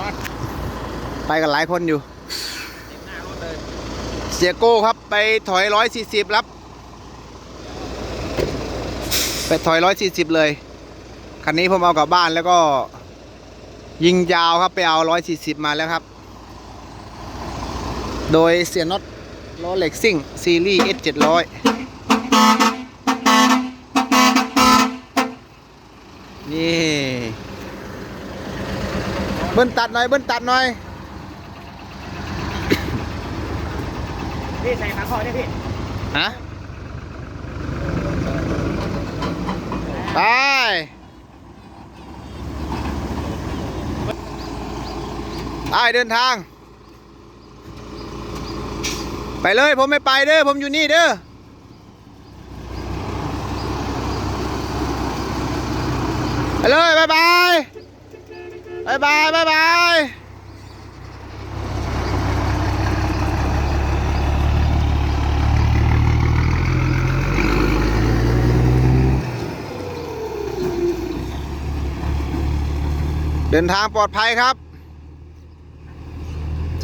นอนไปกันหลายคนอยู่เสียโก้ครับไปถอยร้อยสี่สิบรับ ไปถอยร้อยสี่สิบเลย คันนี้ผมเอากลับบ้านแล้วก็ ยิงยาวครับไปเอาร้อยสี่สิบมาแล้วครับ โดยเสียน็อตล้อเหล็กซิ่งซีรีส์ร้อย เบิ้ลตัดหน่อยเบิ้ลตัดหน่อยพี่ใส่ขาคอเนี่ยพี่ฮะไปไปเดินทาง ไปเลยผมไม่ไปเด้อผมอยู่นี่เด้อไปเลยบายบาย บายบายบายบายเดินทางปลอดภัยครับ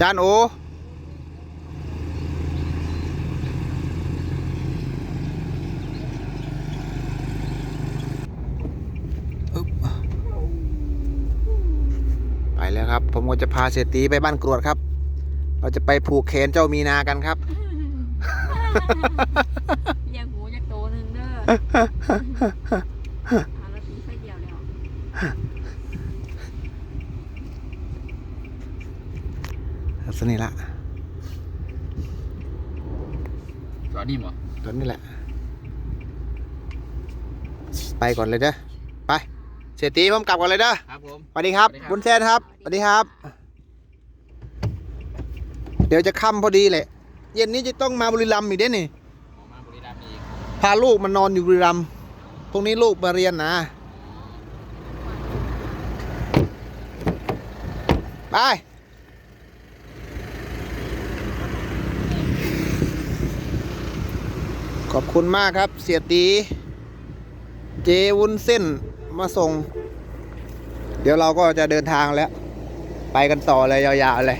จานโอบไปแล้วครับ ผมก็จะพาเศรษฐีไปบ้านกรวดครับ เราจะไปผูกแขนเจ้ามีนากันครับอยากหมูอยากโตหนึ่งเด้อเอาละตีไฟเดียวแล้วครับสนี่ละจอดนี่มั้งตอนนี้แหละ ไปก่อนเลยเด้อไป เศรษฐีผมกลับก่อนเลยเด้อครับผม สวัสดีครับสวัสดีครับ บุญแซนครับสวัสดีครับ เดี๋ยวจะค่ำพอดีแหละ เย็นนี้จะต้องมาบุรีรัมย์อีกเด้นี่ ออกมาบุรีรัมย์อีกพาลูกมานอนอยู่บุรีรัมย์พรุ่งนี้ลูกมาเรียนนะ ไป ขอบคุณมากครับ เสียตี เจวุ้นเส้นมาส่ง เดี๋ยวเราก็จะเดินทางแล้ว ไปกันต่อเลยยาวๆเลย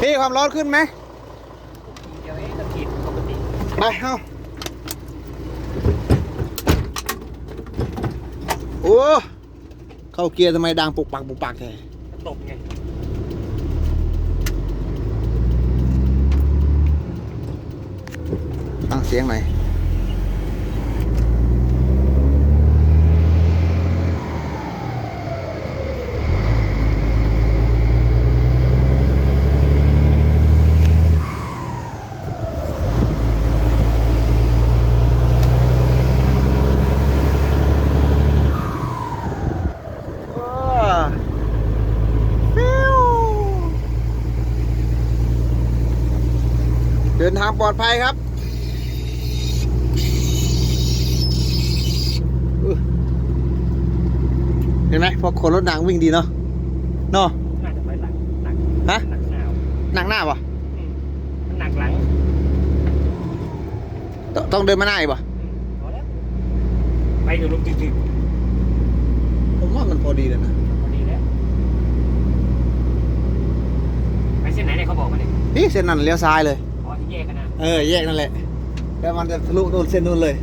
พี่ความร้อนขึ้นไหมเดี๋ยวเอ๊ะต้องขีดปกติไปเอ้าโอ้เข้าเกียร์ทำไมดังปุกปักปุกปักแท้ตกไงฟังเสียงหน่อยฟิว เดินทางปลอดภัยครับเห็นไหมพอคนรถนางวิ่งดีเนาะเนาะน่าจะไปหลังหนักฮะหนักหนาวหนักหน้าปะอืมมันหนักหลังตต้องเดินมาหน้าอีกปะอืมพอแล้วไปอยู่ลมจืดผมว่ามันพอดีเลยนะๆพอดีแล้วไปเส้นไหนเนี่ยเขาบอกมาเนี่ยนี่เส้นนั้นเลี้ยวซ้ายเลยอ๋อที่ แยกกันนะเออแยกนั่นแหละ แล้วมันจะทะลุนู่นเส้นนู่นเลย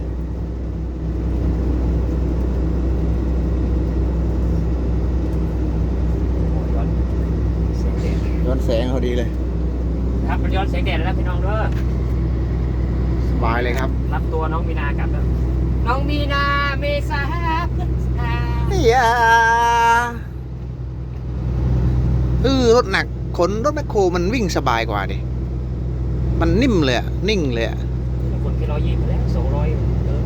โอ้ยย้อนเสียงแดดย้อนแสงพอดีเลย ครับมันย้อนเสียงแดดแล้วนะพี่น้องเด้อสบายเลยครับ รับตัวน้องมีนากลับแล้วน้องมีนาเมษาพฤษภาอย่าเออรถหนักขนรถแมคโครมันวิ่งสบายกว่าดิ มันนิ่มเลยอะนิ่งเลยอะคนที่ร้อยยี่ไปแล้วสองร้อยเออ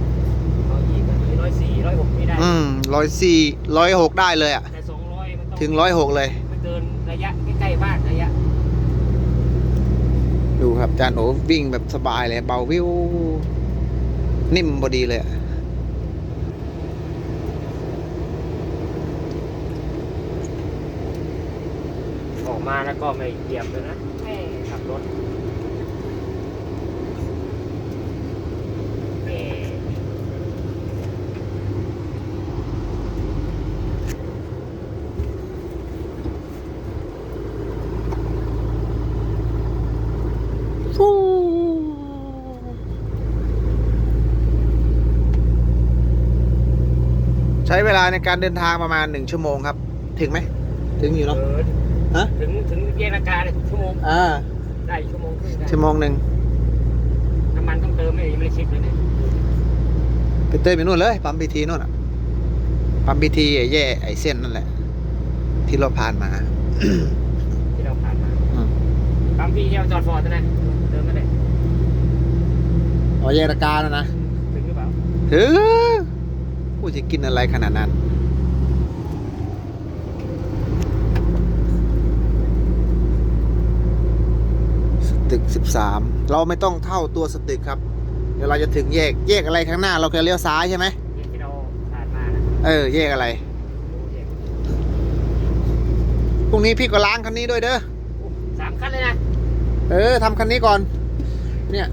ร้อยยี่กันนี้ร้อยสี่ร้อยหกไม่ได้อืมร้อยสี่ร้อยหกได้เลยอะแต่สองร้อยมันต้องถึงร้อยหกเลย มันเกินระยะใกล้ๆบ้านระยะ ดูครับจานโอวิ่งแบบสบายเลย เบาวิว นิ่มพอดีเลยอะออกมาแล้วก็ไม่เหยียบเลยนะแม่ขับรถแหม ใช้เวลาในการเดินทางประมาณหนึ่งชั่วโมงครับ ถึงไหม ถึงอยู่เอเนาะอฮะถึงถึงแยกนาการเนี่ยชั่วโมงอ่าได้ชั่วโมงครึ่งได้ชั่วโมงหนึ่งน้ำมันต้องเติมไหมยังไม่ได้เช็คเลยเนี่ยไปเติมอยู่นู่นเลยปั๊มพีทีนู่นอะปั๊มพีทีไอ้แย่ไอ้เส้นนั่นแหละ ที่เราผ่านมา ที่เราผ่านมาอืมปั๊มพี่เที่ยวจอดฟอร์ดนะเติมก็ได้อ๋อแยกตะการแล้วนะถึงหรือเปล่าถึง กูจะกินอะไรขนาดนั้นสตึกสิบสามเราไม่ต้องเท่าตัวสตึกครับ เดี๋ยวเราจะถึงแยกแยกอะไรข้างหน้า เราเคยเลี้ยวซ้ายใช่ไหมแยกที่เราผ่านมานะเออ แยกอะไรแยกพรุ่งนี้พี่ก็ล้างคันนี้ด้วยเด้อโอ้สามขั้นเลยนะ เออทำคันนี้ก่อน เนี่ย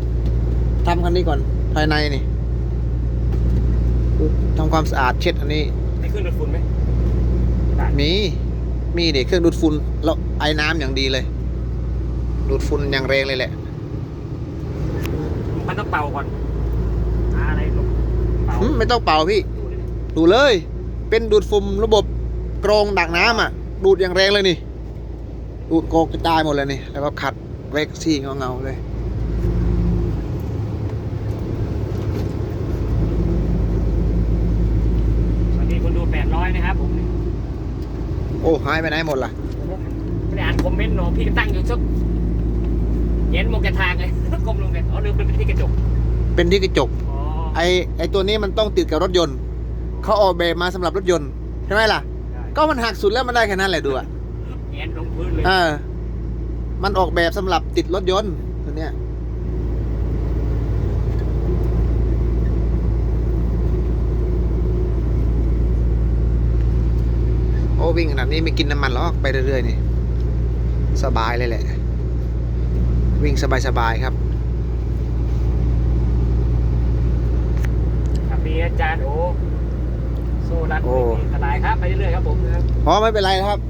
ทำคันนี้ก่อนภายในนี่ ทำความสะอาดเช็ดอันนี้ได้ขึ้นรถฝุ่นไหมได้มีมีเด็กเครื่องดูดฝุ่นแล้วไอ้น้ำอย่างดีเลย ดูดฝุ่นอย่างแรงเลยแหละ มันต้องเป่าก่อนหาอะไรลงเป่าหึไม่ต้องเป่าพี่ดูเลยนะดูเลย เป็นดูดฝุ่นระบบกรองดักน้ำอะ ดูดอย่างแรงเลยนี่ดูดโกกระจายหมดเลยนี่ แล้วก็ขัดเวกซี่เงาเงาๆเลย สวัสดีคนดูแปดร้อยนะครับผม โอ้หายไปไหนหมดล่ะไม่ได้อ่านคอมเมนต์หนอะพี่ก็ตั้งอยู่สักเย็นมองกระทางเลยก้มลงเลยอ๋อลืมเป็นที่กระจกเป็นที่กระจกอ๋อไอไอตัวนี้มันต้องติดกับรถยนต์เขาออกแบบมาสำหรับรถยนต์ใช่ไหมล่ะได้ก็มันหักสุดแล้วมันได้แค่นั้นแหละดูอะเย็นลงพื้นเลยเออมันออกแบบสำหรับติดรถยนต์ตัวเนี้ย วิ่งขนาดนี้ไม่กินน้ำมันหรอกไปเรื่อยๆนี่สบายเลยแหละ วิ่งสบายๆครับครับมีอาจารย์โอโซรันโอ้ไม่มีอันตรายครับไปเรื่อยๆครับผมนะครับอ๋อไม่เป็นไรนะครับ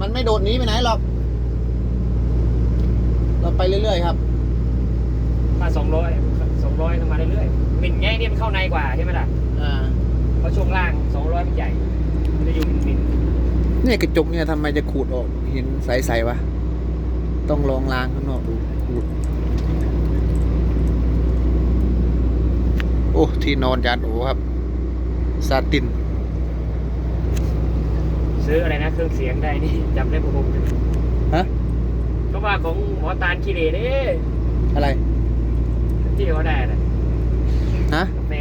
มันไม่โดดหนีไปไหนหรอกเราไปเรื่อยๆครับ มาสองร้อยสองร้อยมาเรื่อยๆมินไงเนี่ยมันเข้าในกว่าใช่ไหมล่ะอ่าเพราะช่วงล่างสองร้อยมันใหญ่มันจะอยู่มินมิน เนี่ยกระจกเนี่ยทำไมจะขูดออกเห็นใสๆวะ ต้องลองล้างข้างนอกดูขูด โอ้ ที่นอนจานโอครับซาติน ซื้ออะไรนะเครื่องเสียงได้นี่จำได้ผมฮะก็ว่าของหมอตาลคีเรนี่อะไร ที่เขาได้นะฮะกาแฟ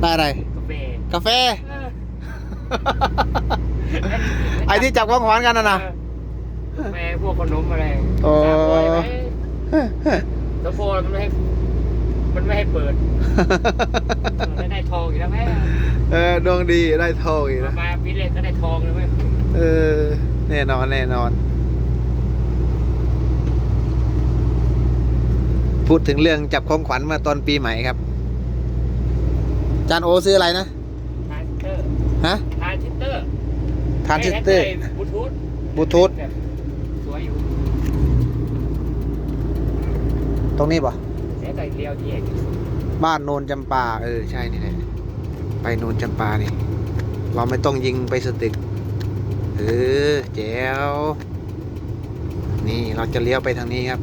ได้อะไร กาแฟกาแฟเออ ไอ้ที่จับของหวานกันนะนะกาแฟพวกขนมอะไรโอ้สามร้อยไหมโซโฟมันไม่ให้มันไม่ให้เปิดไม่ได้ทองอีกแล้วแม่เออดวงดีได้ทองอีกนะมาพิเรนก็ได้ทองเลยไหมเออ แน่นอนแน่นอน พูดถึงเรื่องจับของขวัญมาตอนปีใหม่ครับ จานโอซื้ออะไรนะทานเตอร์ฮะทานชิตเตอร์ ทานซิสเตอร์บลูทูธบลูทูธแบบสวยอยู่ตรงนี้ป่ะเสียใจเดียวที่เองบ้านโนนจำปาเออใช่นี่แหละไปโนนจำปานี่เราไม่ต้องยิงไปสตึกเออแจ๋วนี่เราจะเลี้ยวไปทางนี้ครับ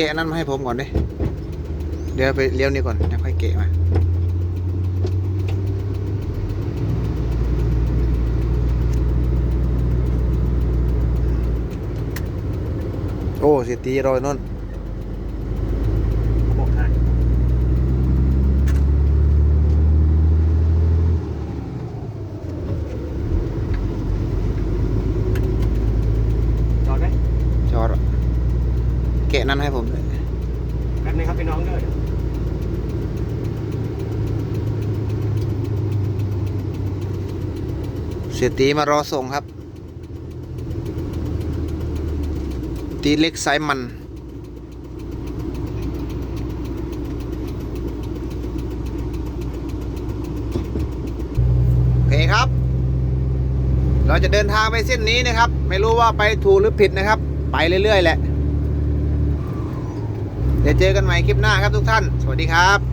แกะนั้นมาให้ผมก่อนดิเดี๋ยวไปเลี้ยวนี้ก่อนแล้วค่อยเกะมาโอ้เสียตีรอยนน บอกทานจอดไหม จอดอะ แกะนั้นให้ผมเลยแป๊บนึงครับพี่น้องเด้อเสียตีมารอส่งครับ ตีเล็กไซส์มันโอเคครับจะเดินทางไปเส้นนี้นะครับ ไม่รู้ว่าไปถูกหรือผิดนะครับ ไปเรื่อยๆแหละเดี๋ยวเจอกันใหม่คลิปหน้าครับทุกท่าน สวัสดีครับ